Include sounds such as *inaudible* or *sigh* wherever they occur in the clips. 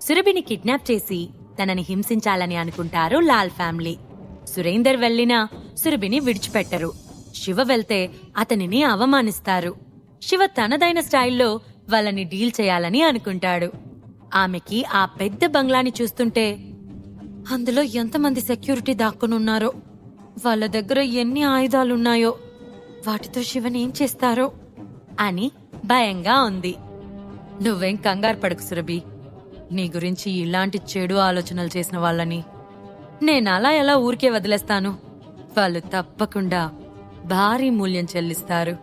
సురభిని kidnap చేసి తనని హింసించాలని అనుకుంటారు లాల్ ఫ్యామిలీ. సురేందర్ వెళ్ళినా సురభిని విడిచిపెట్టరు. శివ వెళ్తే అతనిని అవమానిస్తారు. శివ తనదైన స్టైల్లో వాళ్ళని డీల్ చేయాలని అనుకుంటాడు. ఆమెకి ఆ పెద్ద బంగ్లాని చూస్తుంటే అందులో ఎంతమంది సెక్యూరిటీ దాక్కునున్నారో వాళ్ళ దగ్గర ఎన్ని ఆయుధాలున్నాయో వాటితో శివని ఏం చేస్తారో అని భయంగా ఉంది. నువ్వేం కంగారు పడకు సురభి. నీ గురించి ఇలాంటి చెడు ఆలోచనలు చేసిన వాళ్ళని నేను అలా ఎలా ఊరికే వదిలేస్తాను? వాళ్ళు తప్పకుండా భారీ మూల్యం చెల్లిస్తారు.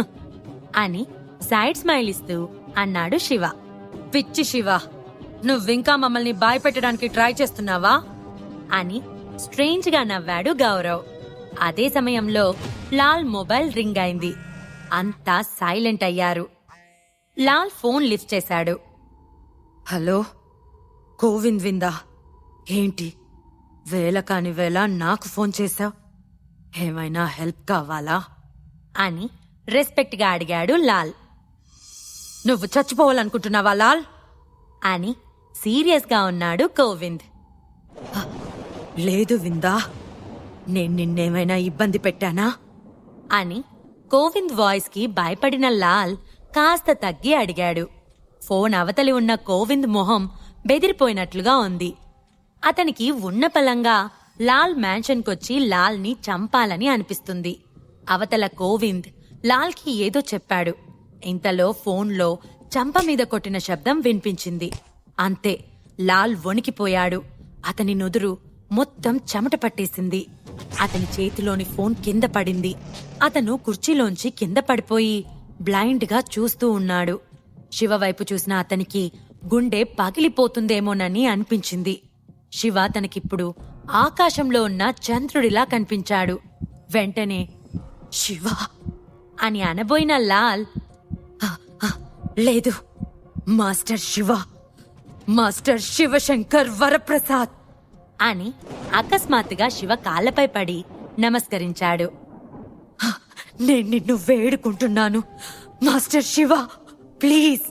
*laughs* అని సైడ్ స్మైల్ ఇస్తూ అన్నాడు శివ. పిచ్చి శివ నువ్వింకా మమ్మల్ని భయపెట్టడానికి ట్రై చేస్తున్నావా? అని స్ట్రేంజ్గా నవ్వాడు గౌరవ్. అదే సమయంలో లాల్ మొబైల్ రింగ్ అయింది. అంతా సైలెంట్ అయ్యారు. లాల్ ఫోన్ లిఫ్ట్ చేశాడు. హలో? గోవింద్ విందా ఏంటి? వేల కాని వేళ నాకు ఫోన్ చేశావు? ఏమైనా హెల్ప్ కావాలా? అని రెస్పెక్ట్గా అడిగాడు లాల్. నువ్వు చచ్చిపోవాలనుకుంటున్నావా లాల్? అని సీరియస్గా ఉన్నాడు గోవింద్. "హ, లేదు విందా? నేను నిన్నేమైనా ఇబ్బంది పెట్టానా? అని గోవింద్ వాయిస్కి భయపడిన లాల్ కాస్త తగ్గి అడిగాడు. ఫోన్ అవతలి ఉన్న కోవింద్ మొహం బెదిరిపోయినట్లుగా ఉంది. అతనికి ఉన్న పలంగా లాల్ మ్యాన్షన్కొచ్చి లాల్ని చంపాలని అనిపిస్తుంది. అవతల కోవింద్ లాల్కి ఏదో చెప్పాడు. ఇంతలో ఫోన్లో చంప మీద కొట్టిన శబ్దం వినిపించింది. అంతే లాల్ వణికిపోయాడు. అతని నుదురు మొత్తం చెమట పట్టేసింది. అతని చేతిలోని ఫోన్ కింద పడింది. అతను కుర్చీలోంచి కింద పడిపోయి బ్లైండ్గా చూస్తూ ఉన్నాడు. శివ వైపు చూసిన అతనికి గుండె పగిలిపోతుందేమోనని అనిపించింది. శివ తనకిప్పుడు ఆకాశంలో ఉన్న చంద్రుడిలా కనిపించాడు. వెంటనే శివ! అని అనబోయిన లాల్ లేదు మాస్టర్ శివ మాస్టర్ శివశంకర్ వరప్రసాద్! అని అకస్మాత్తుగా శివ కాళ్ళపై పడి నమస్కరించాడు. నేను నిన్ను వేడుకుంటున్నాను మాస్టర్ శివ! ప్లీజ్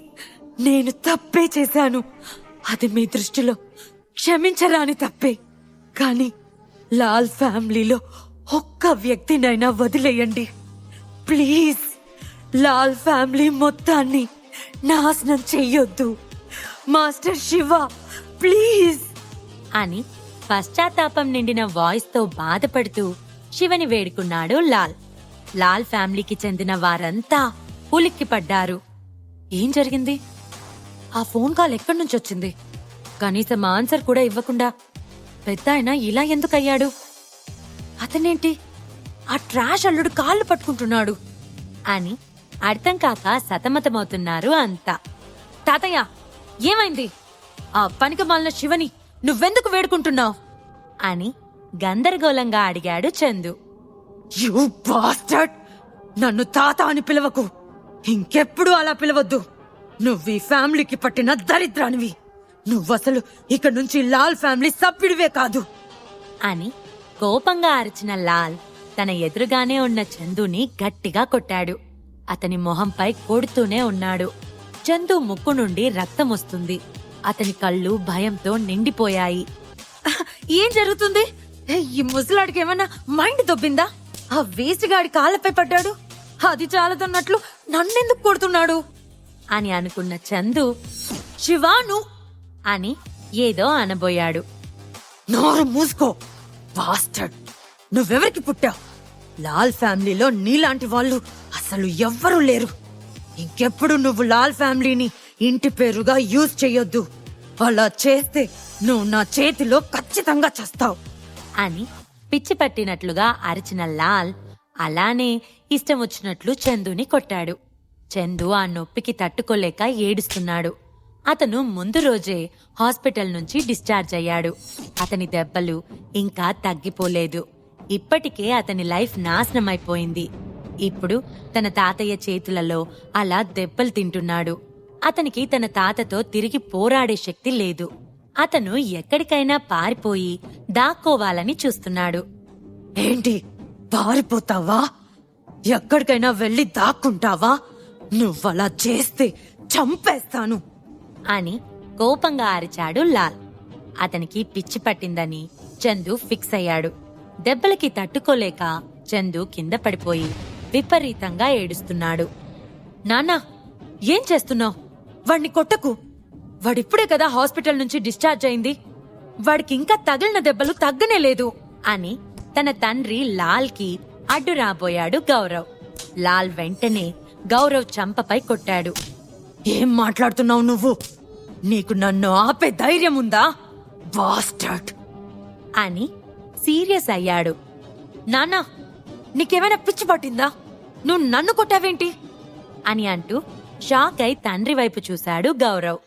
నేను తప్పే చేశాను. అది మీ దృష్టిలో క్షమించరాని తప్పే. కానీ లాల్ ఫ్యామిలీలో ఒక్క వ్యక్తినైనా వదిలేయండి. ప్లీజ్ లాల్ ఫ్యామిలీ మొత్తాన్ని నాశనం చెయ్యొద్దు. Master Shiva please. అని పశ్చాత్తాపం నిండిన వాయిస్తో బాధపడుతూ శివని వేడుకున్నాడు లాల్. లాల్ ఫ్యామిలీకి చెందిన వారంతా ఉలిక్కిపడ్డారు. ఏం జరిగింది? ఆ ఫోన్ కాల్ ఎక్కడి నుంచి వచ్చింది? కనీసం ఆన్సర్ కూడా ఇవ్వకుండా పెద్ద ఆయన ఇలా ఎందుకయ్యాడు అతనేంటి? ఆ ట్రాష్ అల్లుడు కాళ్ళు పట్టుకుంటున్నాడు అని అర్థం కాక సతమతమవుతున్నారు అంతా. తాతయ్య ఏమైంది? ఆ పనికి మాలిన శివని నువ్వెందుకు వేడుకుంటున్నావు? అని గందరగోళంగా అడిగాడు చందు. యూ బాస్టర్డ్ నన్ను తాత అని పిలవకు. ఇంకెప్పుడు అలా పిలవద్దు. నువ్వు ఈ ఫ్యామిలీకి పట్టిన దరిద్రానివి. నువ్వసలు ఇక నుంచి లాల్ ఫ్యామిలీ సభ్యుడివే కాదు. అని కోపంగా అరిచిన లాల్ తన ఎదురుగానే ఉన్న చందుని గట్టిగా కొట్టాడు. అతని మొహంపై కొడుతూనే ఉన్నాడు. చందు ముక్కు నుండి రక్తం వస్తుంది. అతని కళ్ళు భయంతో నిండిపోయాయి. ఏం జరుగుతుంది? ఏ, ఈ ముసలాడికి ఏమన్నా మైండ్ దొబ్బిందా? ఆ వేస్ట్ గాడి కాళ్ళపై పడ్డాడు. అది చాలదన్నట్లు నన్నెందుకు కొడుతున్నాడు? అని అనుకున్న చందు శివాను అని ఏదో అనబోయాడు. నోరు మూసుకో బాస్టర్డ్. నువ్వెవరికి పుట్టావు? లాల్ ఫ్యామిలీలో నీలాంటి వాళ్ళు అసలు ఎవ్వరూ లేరు. ఇంకెప్పుడు నువ్వు లాల్ ఫ్యామిలీని ఇంటి పేరుగా యూజ్ చెయ్యొద్దు అలా చేస్తే నువ్వు నా చేతిలో ఖచ్చితంగా చస్తావు. అని పిచ్చి పట్టినట్లుగా అరిచిన లాల్ అలానే ఇష్టం వచ్చినట్లు చందుని కొట్టాడు. చందు ఆ నొప్పికి తట్టుకోలేక ఏడుస్తున్నాడు. అతను ముందు రోజే హాస్పిటల్ నుంచి డిశ్చార్జ్ అయ్యాడు. అతని దెబ్బలు ఇంకా తగ్గిపోలేదు. ఇప్పటికే అతని లైఫ్ నాశనమైపోయింది. ఇప్పుడు తన తాతయ్య చేతులలో అలా దెబ్బలు తింటున్నాడు. అతనికి తన తాతతో తిరిగి పోరాడే శక్తి లేదు. అతను ఎక్కడికైనా పారిపోయి దాక్కోవాలని చూస్తున్నాడు. ఏంటి? పారిపోతావా? ఎక్కడికైనా వెళ్ళి దాక్కుంటావా? నువ్వలా చేస్తే చంపేస్తాను. అని కోపంగా అరిచాడు లాల్. అతనికి పిచ్చి పట్టిందని చందు ఫిక్స్ అయ్యాడు. దెబ్బలకి తట్టుకోలేక చందు కింద పడిపోయి విపరీతంగా ఏడుస్తున్నాడు. నాన్నా ఏం చేస్తున్నావు? వాడిని కొట్టకు. వాడిప్పుడే కదా హాస్పిటల్ నుంచి డిశ్చార్జ్ అయింది. వాడికి ఇంకా తగిలిన దెబ్బలు తగ్గనే లేదు అని తన తండ్రి లాల్కి అడ్డు రాబోయాడు గౌరవ్. లాల్ వెంటనే గౌరవ్ చంపపై కొట్టాడు. ఏం మాట్లాడుతున్నావు నువ్వు? నీకు నన్ను ఆపే ధైర్యం ఉందా బాస్టర్డ్? అని సీరియస్ అయ్యాడు. నాన్నా నీకేమైనా పిచ్చి పట్టిందా? నువ్వు నన్ను కొట్టావేంటి? అని అంటూ షాక్ అయి తండ్రి వైపు చూశాడు గౌరవ్.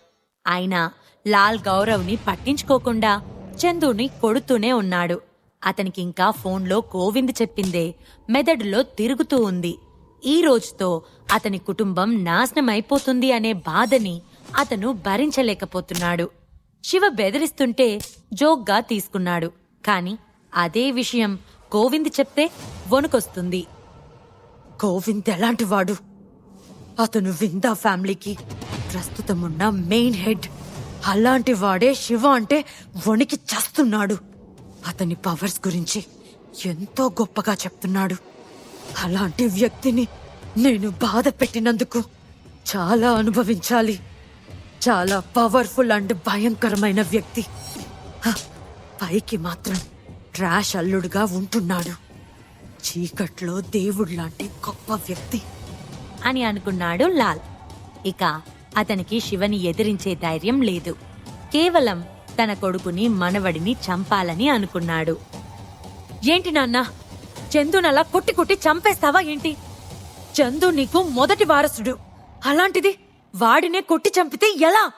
అయినా లాల్ గౌరవ్ని పట్టించుకోకుండా చందుని కొడుతూనే ఉన్నాడు. అతనికి ఇంకా ఫోన్లో గోవింద్ చెప్పిందే. మెదడులో తిరుగుతూ ఉంది. ఈ రోజుతో అతని కుటుంబం నాశనం అయిపోతుంది అనే బాధని అతను భరించలేకపోతున్నాడు. శివ బెదిరిస్తుంటే జోక్గా తీసుకున్నాడు. కాని అదే విషయం గోవింద్ చెప్తే వణుకొస్తుంది. గోవింద్ ఎలాంటి వాడు? అతను విందా ఫ్యామిలీకి? ప్రస్తుతం ఉన్న మెయిన్ హెడ్. అలాంటి వాడే శివ అంటే వణికి చస్తున్నాడు. అతని పవర్స్ గురించి ఎంతో గొప్పగా చెప్తున్నాడు. అలాంటి వ్యక్తిని నేను బాధ పెట్టినందుకు చాలా అనుభవించాలి. చాలా పవర్ఫుల్ అండ్ భయంకరమైన వ్యక్తి. హ, పైకి మాత్రం ట్రాష్ అల్లుడుగా ఉంటున్నాడు. చీకట్లో దేవుళ్ళాంటి గొప్ప వ్యక్తి. అని అనుకున్నాడు లాల్. ఇక అతనికి శివని ఎదిరించే ధైర్యం లేదు. కేవలం తన కొడుకుని మనవడిని చంపాలని అనుకున్నాడు. ఏంటి నాన్న? చందునలా కొట్టి కొట్టి చంపేస్తావా ఏంటి? చందు నీకు మొదటి వారసుడు. అలాంటిది వాడినే కొట్టి చంపితే ఎలా?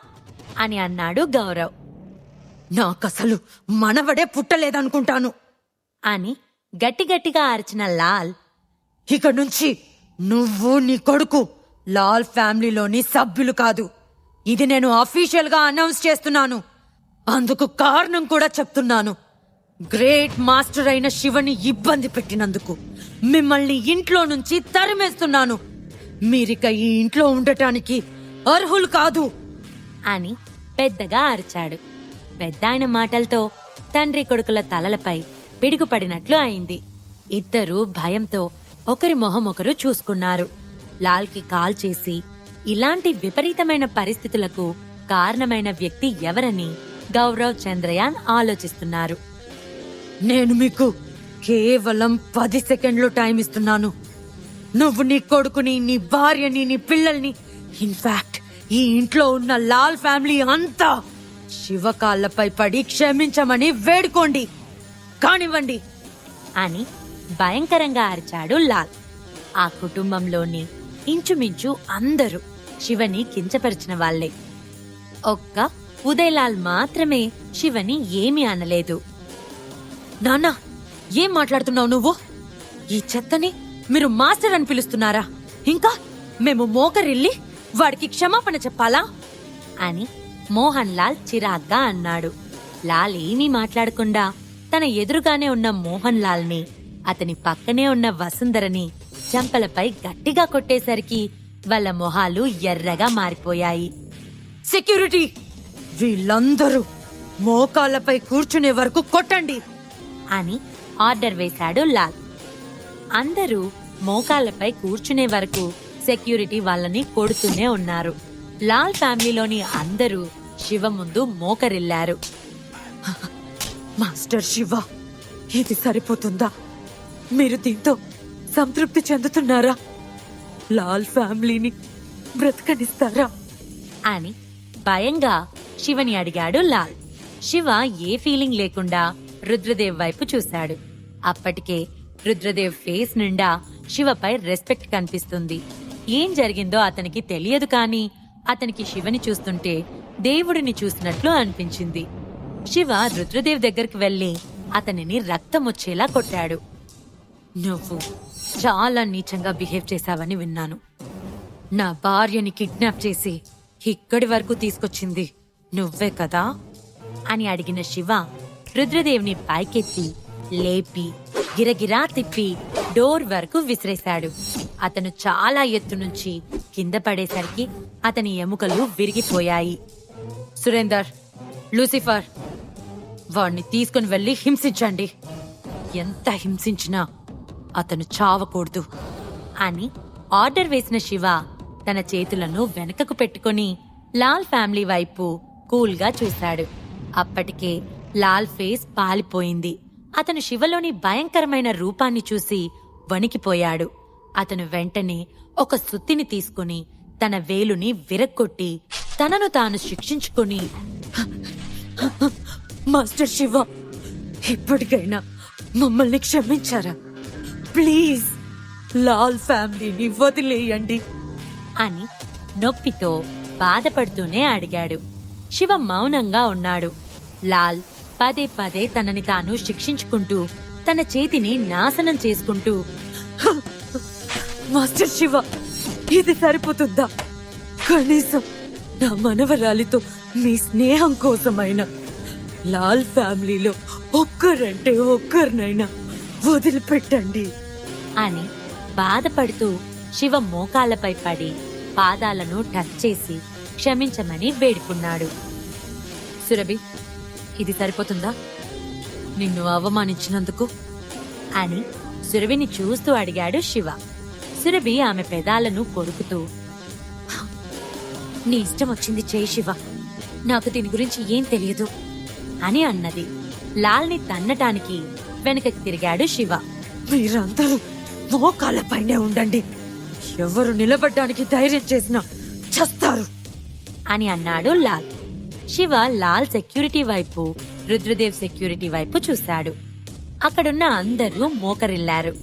అని అన్నాడు గౌరవ్. నాకసలు మనవడే పుట్టలేదనుకుంటాను. అని గట్టిగట్టిగా అరిచిన లాల్ ఇక నుంచి నువ్వు నీ కొడుకు లాల్ ఫ్యామిలీలోని సభ్యులు కాదు. ఇది నేను అఫీషియల్గా అనౌన్స్ చేస్తున్నాను. అందుకు కారణం కూడా చెప్తున్నాను. గ్రేట్ మాస్టర్ అయిన శివని ఇబ్బంది పెట్టినందుకు మిమ్మల్ని ఇంట్లో నుంచి తరిమేస్తున్నాను. మీరిక ఈ ఇంట్లో ఉండటానికి అర్హులు కాదు. అని పెద్దగా అరిచాడు. పెద్దాయన మాటలతో తండ్రి కొడుకుల తలలపై పిడుగుపడినట్లు అయింది. ఇద్దరూ భయంతో ఒకరి మొహం ఒకరు చూసుకున్నారు. లాల్కి కాల్ చేసి ఇలాంటి విపరీతమైన పరిస్థితులకు కారణమైన వ్యక్తి ఎవరని గౌరవ్ చంద్రయాన్ ఆలోచిస్తున్నారు. నేను మీకు కేవలం పది సెకండ్లు టైం ఇస్తున్నాను. నువ్వు నీ కొడుకుని నీ భార్యని నీ పిల్లల్ని ఇన్ఫాక్ట్ ఈ ఇంట్లో ఉన్న లాల్ ఫ్యామిలీ అంతా శివ కాళ్ళపై పడి క్షమించమని వేడుకోండి. కానివ్వండి. అని భయంకరంగా అరిచాడు లాల్. ఆ కుటుంబంలోని ఇంచుమించు అందరూ శివని కించపరిచిన వాళ్ళే ఒక్క ఉదయలాల్ మాత్రమే శివని ఏమీ అనలేదు. నాన్నా ఏం మాట్లాడుతున్నావు నువ్వు? ఈ చెత్తని మీరు మాస్టర్ అని పిలుస్తున్నారా? ఇంకా మేము మోకరిల్లి వాడికి క్షమాపణ చెప్పాలా? అని మోహన్ లాల్ చిరాగ్గా అన్నాడు. లాల్ ఏమీ మాట్లాడకుండా తన ఎదురుగానే ఉన్న మోహన్ లాల్ని అతని పక్కనే ఉన్న వసుంధరని చెంపలపై గట్టిగా కొట్టేసరికి వాళ్ళ మొహాలు ఎర్రగా మారిపోయాయి. సెక్యూరిటీ! వీళ్ళందరూ మోకాళ్ళపై కూర్చునే వరకు కొట్టండి అని ఆర్డర్ వేశాడు లాల్. అందరూ మోకాళ్ళపై కూర్చునే వరకు సెక్యూరిటీ వాళ్ళని కొడుతూనే ఉన్నారు. లాల్ ఫ్యామిలీలోని అందరూ శివ ముందు మోకరిల్లారు. *laughs* మాస్టర్ శివ ఇది సరిపోతుందా? మీరు దీంతో సంతృప్తి చెందుతున్నారా? లాల్ ఫ్యామిలీని బ్రతకనిస్తారా? అని భయంగా శివని అడిగాడు లాల్. శివ ఏ ఫీలింగ్ లేకుండా రుద్రదేవ్ వైపు చూశాడు. అప్పటికే రుద్రదేవ్ ఫేస్ నిండా శివపై రెస్పెక్ట్ కనిపిస్తుంది. ఏం జరిగిందో అతనికి తెలియదు కానీ అతనికి శివని చూస్తుంటే దేవుడిని చూసినట్లు అనిపించింది. శివ రుద్రదేవ్ దగ్గరికి వెళ్ళి అతనిని రక్తం వచ్చేలా కొట్టాడు. నువ్వు చాలా నీచంగా బిహేవ్ చేశావని విన్నాను. నా భార్యని కిడ్నాప్ చేసి ఇక్కడి వరకు తీసుకొచ్చింది. నువ్వే కదా? అని అడిగిన శివ రుద్రదేవ్ని పైకెత్తి లేపి గిరగిరా తిప్పి డోర్ వరకు విసిరేశాడు. అతను చాలా ఎత్తు నుంచి కింద పడేసరికి అతని ఎముకలు విరిగిపోయాయి. సురేందర్ లూసిఫర్ వాణ్ణి తీసుకుని వెళ్ళి హింసించండి. ఎంత హింసించినా అతను చావకూడదు అని ఆర్డర్ వేసిన శివ తన చేతులను వెనకకు పెట్టుకొని లాల్ ఫ్యామిలీ వైపు కూల్గా చూశాడు. అప్పటికే లాల్ ఫేస్ పాలిపోయింది. అతను శివలోని భయంకరమైన రూపాన్ని చూసి వణికిపోయాడు. అతను వెంటనే ఒక సుత్తిని తీసుకుని తన వేలుని విరక్కొట్టి తనను తాను శిక్షించుకొని మాస్టర్ శివ ఇప్పటికైనా మమ్మల్ని క్షమించారా? ప్లీజ్ లాల్ ఫ్యామిలీని వదిలేయండి అని నొప్పితో బాధపడుతూనే అడిగాడు. శివ మౌనంగా ఉన్నాడు. లాల్ పదే పదే తనని తాను శిక్షించుకుంటూ తన చేతిని నాశనం చేసుకుంటూ మాస్టర్ శివ ఇది సరిపోతుందా? కనీసం నా మనవరాలితో మీ స్నేహం కోసమైనా లాల్ ఫ్యామిలీలో ఒక్కరంటే ఒక్కరినైనా వదిలిపెట్టండి. అని బాధపడుతూ శివ మోకాలపై పడి పాదాలను టచ్ చేసి క్షమించమని వేడుకున్నాడు. సురభి ఇది సరిపోతుందా? నిన్ను అవమానించినందుకు? అని సురభిని చూస్తూ అడిగాడు శివ. సురభి ఆమె పెదాలను కొరుకుతూ నీ ఇష్టం వచ్చింది చేయి శివ. నాకు దీని గురించి ఏం తెలియదు? అని అన్నది. లాల్ని తన్నటానికి వెనకకి తిరిగాడు శివ. మీరందరూ మోకాళ్ళపైనే ఉండండి. ఎవరు నిలబడ్డానికి ధైర్యం చేసినా చస్తారు. అని అన్నాడు లాల్. శివ లాల్ సెక్యూరిటీ వైపు రుద్రదేవ్ సెక్యూరిటీ వైపు చూశాడు. అక్కడున్న అందరూ మోకరిల్లారు.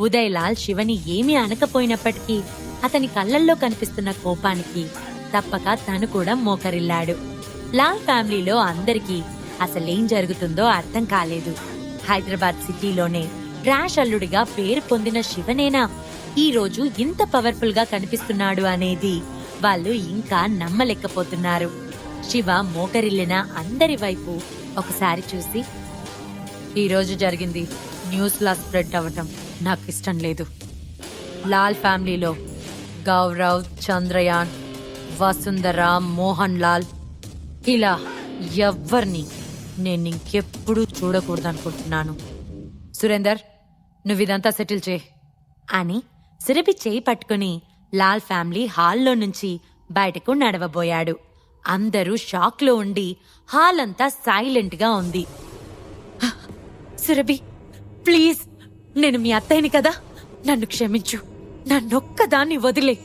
ఉదయ్ లాల్ శివని ఏమీ అనకపోయినప్పటికీ అతని కళ్ళల్లో కనిపిస్తున్న కోపానికి తప్పక తను కూడా మోకరిల్లాడు. లాల్ ఫ్యామిలీలో అందరికీ అసలేం జరుగుతుందో అర్థం కాలేదు. హైదరాబాద్ సిటీలోనే ర్యాష్ అల్లుడిగా పేరు పొందిన శివనేనా ఈ రోజు ఇంత పవర్ఫుల్గా కనిపిస్తున్నాడు అనేది వాళ్ళు ఇంకా నమ్మలేకపోతున్నారు. శివ మోకరిల్లిన అందరి వైపు ఒకసారి చూసి ఈరోజు జరిగింది న్యూస్లా స్ప్రెడ్ అవ్వటం నాకు ఇష్టం లేదు. లాల్ ఫ్యామిలీలో గౌరవ్ చంద్రయాన్ వసుంధర మోహన్ లాల్ ఇలా ఎవ్వరిని నేను ఇంకెప్పుడు చూడకూడదనుకుంటున్నాను. సురేందర్ నువ్వు ఇదంతా సెటిల్ చే అని సిరపి చేయి పట్టుకుని లాల్ ఫ్యామిలీ హాల్లో నుంచి బయటకు నడవబోయాడు. అందరూ షాక్లో ఉండి హాల్ అంతా సైలెంట్గా ఉంది. సురభి ప్లీజ్ నేను మీ అత్తయ్యని కదా? నన్ను క్షమించు. నన్నొక్కదాన్ని వదిలే.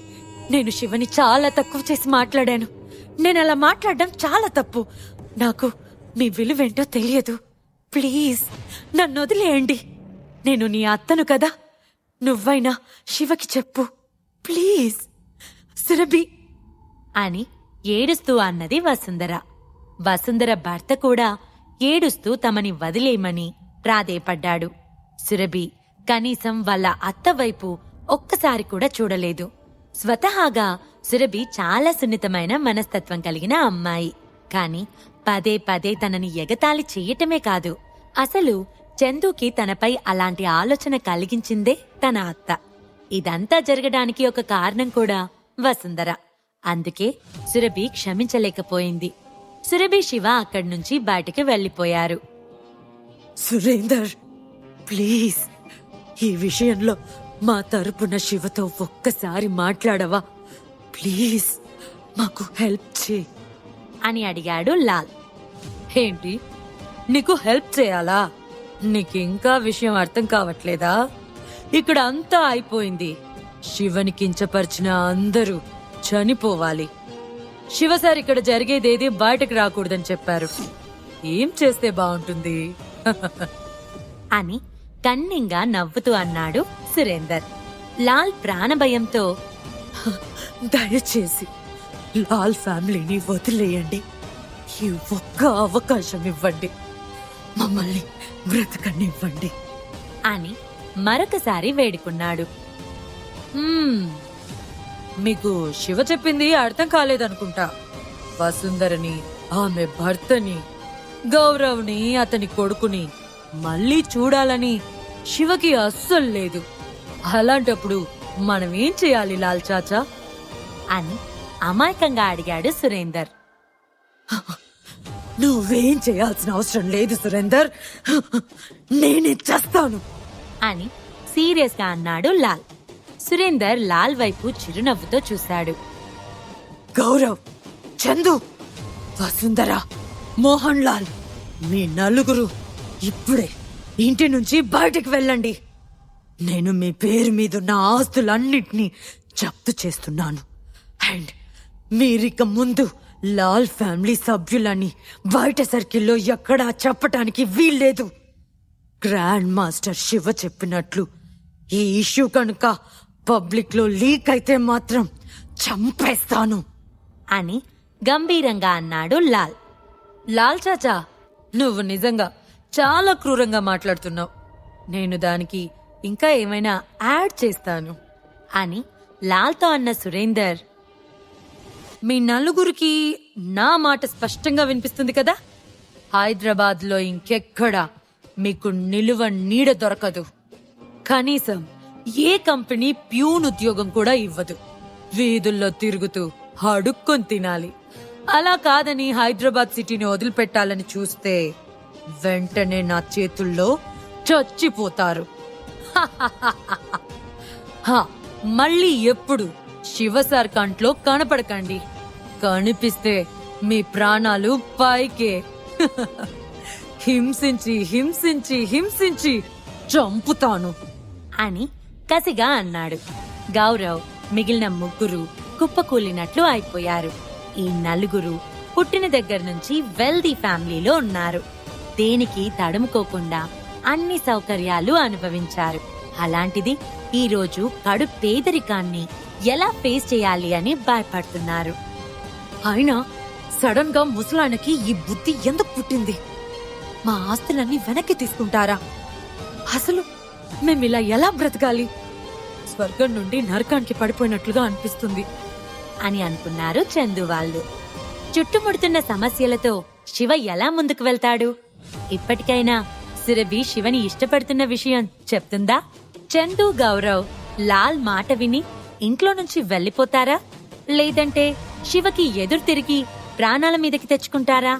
నేను శివని చాలా తక్కువ చేసి మాట్లాడాను. నేను అలా మాట్లాడడం చాలా తప్పు. నాకు మీ విలువేంటో తెలియదు. ప్లీజ్ నన్ను వదిలేయండి. నేను నీ అత్తను కదా. నువ్వైనా శివకి చెప్పు. ప్లీజ్ సురభి. అని ఏడుస్తూ అన్నది వసుంధర. వసుంధర భర్త కూడా ఏడుస్తూ తమని వదిలేయమని ప్రాధేయపడ్డాడు సురభి కనీసం వాళ్ళ అత్త వైపు ఒక్కసారి కూడా చూడలేదు. స్వతహాగా సురభి చాలా సున్నితమైన మనస్తత్వం కలిగిన అమ్మాయి. కాని పదే పదే తనని ఎగతాళి చెయ్యటమే కాదు అసలు చందుకి తనపై అలాంటి ఆలోచన కలిగించిందే తన అత్త. ఇదంతా జరగడానికి ఒక కారణం కూడా వసుంధర. అందుకే సురభి క్షమించలేకపోయింది. సురభి శివ అక్కడి నుంచి బయటికి వెళ్ళిపోయారు సురేందర్ ప్లీజ్ ఈ విషయంలో మా తరపున శివతో ఒక్కసారి మాట్లాడవా? ప్లీజ్ మాకు హెల్ప్ చే అని అడిగాడు లాల్. ఏంటి? నీకు హెల్ప్ చేయాలా? నీకు ఇంకా విషయం అర్థం కావట్లేదా? ఇక్కడ అంతా అయిపోయింది. శివని కించపరిచిన అందరూ చనిపోవాలి. శివ సార్ ఇక్కడ జరిగేదేది బయటకు రాకూడదని చెప్పారు. ఏం చేస్తే బాగుంటుంది? *laughs* అని కన్నింగా నవ్వుతూ అన్నాడు సురేందర్. లాల్ ప్రాణభయంతో *laughs* దయచేసి లాల్ ఫ్యామిలీని వదిలేయండి. ఈ ఒక్క అవకాశం ఇవ్వండి. మమ్మల్ని బ్రతకనివ్వండి. అని మరొకసారి వేడుకున్నాడు. మీకు శివ చెప్పింది అర్థం కాలేదనుకుంటా. వసుంధరని ఆమె భర్తని గౌరవ్ని అతని కొడుకుని మళ్ళీ చూడాలని శివకి అస్సలు లేదు. అలాంటప్పుడు మనం ఏం చేయాలి లాల్ చాచా? అని అమాయకంగా అడిగాడు సురేందర్. నువ్వేం చేయాల్సిన అవసరం లేదు సురేందర్. నేనే చేస్తాను. అని సీరియస్గా అన్నాడు లాల్. సురేందర్ లాల్ వైపు చిరునవ్వుతో చూశాడు. గౌరవ్ చందు వసుంధర మోహన్ లాల్ మీ నలుగురు ఇప్పుడే ఇంటి నుంచి బయటికి వెళ్ళండి. నేను మీ పేరు మీదున్న ఆస్తులన్నింటినీ జప్తు చేస్తున్నాను. అండ్ మీరిక ముందు లాల్ ఫ్యామిలీ సభ్యులని బయట సర్కిల్లో ఎక్కడా చెప్పటానికి వీల్లేదు. గ్రాండ్ మాస్టర్ శివ చెప్పినట్లు ఈ ఇష్యూ కనుక పబ్లిక్లో లీక్ అయితే మాత్రం చంపేస్తాను. అని గంభీరంగా అన్నాడు లాల్. లాల్ చాచా నువ్వు నిజంగా చాలా క్రూరంగా మాట్లాడుతున్నావు. నేను దానికి ఇంకా ఏమైనా యాడ్ చేస్తాను. అని లాల్తో అన్న సురేందర్ మీ నలుగురికి నా మాట స్పష్టంగా వినిపిస్తుంది కదా? హైదరాబాద్లో ఇంకెక్కడా మీకు నిలువ నీడ దొరకదు. కనీసం ఏ కంపెనీ ప్యూన్ ఉద్యోగం కూడా ఇవ్వదు. వీధుల్లో తిరుగుతూ అడుక్కొని తినాలి. అలా కాదని హైదరాబాద్ సిటీని వదిలిపెట్టాలని చూస్తే వెంటనే నా చేతుల్లో చచ్చిపోతారు. *laughs* మళ్ళీ ఎప్పుడు శివసార్ కంట్లో కనపడకండి. కనిపిస్తే మీ ప్రాణాలు పైకే. *laughs* హింసించి హింసించి హింసించి చంపుతాను. అని కసిగా అన్నాడు. గౌరవ్ మిగిలిన ముగ్గురు కుప్పకూలినట్లు అయిపోయారు. ఈ నలుగురు పుట్టిన దగ్గర నుంచి వెల్దీ ఫ్యామిలీలో ఉన్నారు. దేనికి తడుముకోకుండా అన్ని సౌకర్యాలు అనుభవించారు. అలాంటిది ఈ రోజు కడు పేదరికాన్ని ఎలా ఫేస్ చేయాలి అని భయపడుతున్నారు. అయినా సడన్గా ముసలాయనకి ఈ బుద్ధి ఎందుకు పుట్టింది? మా ఆస్తులన్నీ వెనక్కి తీసుకుంటారా? అసలు మేము ఇలా ఎలా బ్రతకాలి? స్వర్గం నుండి నరకానికి పడిపోయినట్లుగా అనిపిస్తుంది. అని అనుకున్నారు చందు వాళ్ళు. చుట్టుముడుతున్న సమస్యలతో శివ ఎలా ముందుకు వెళ్తాడు? ఇప్పటికైనా సురభి శివని ఇష్టపడుతున్న విషయం చెప్తుందా? చందు గౌరవ్ లాల్ మాట విని ఇంట్లో నుంచి వెళ్ళిపోతారా? లేదంటే శివకి ఎదురు తిరిగి ప్రాణాల మీదకి తెచ్చుకుంటారా?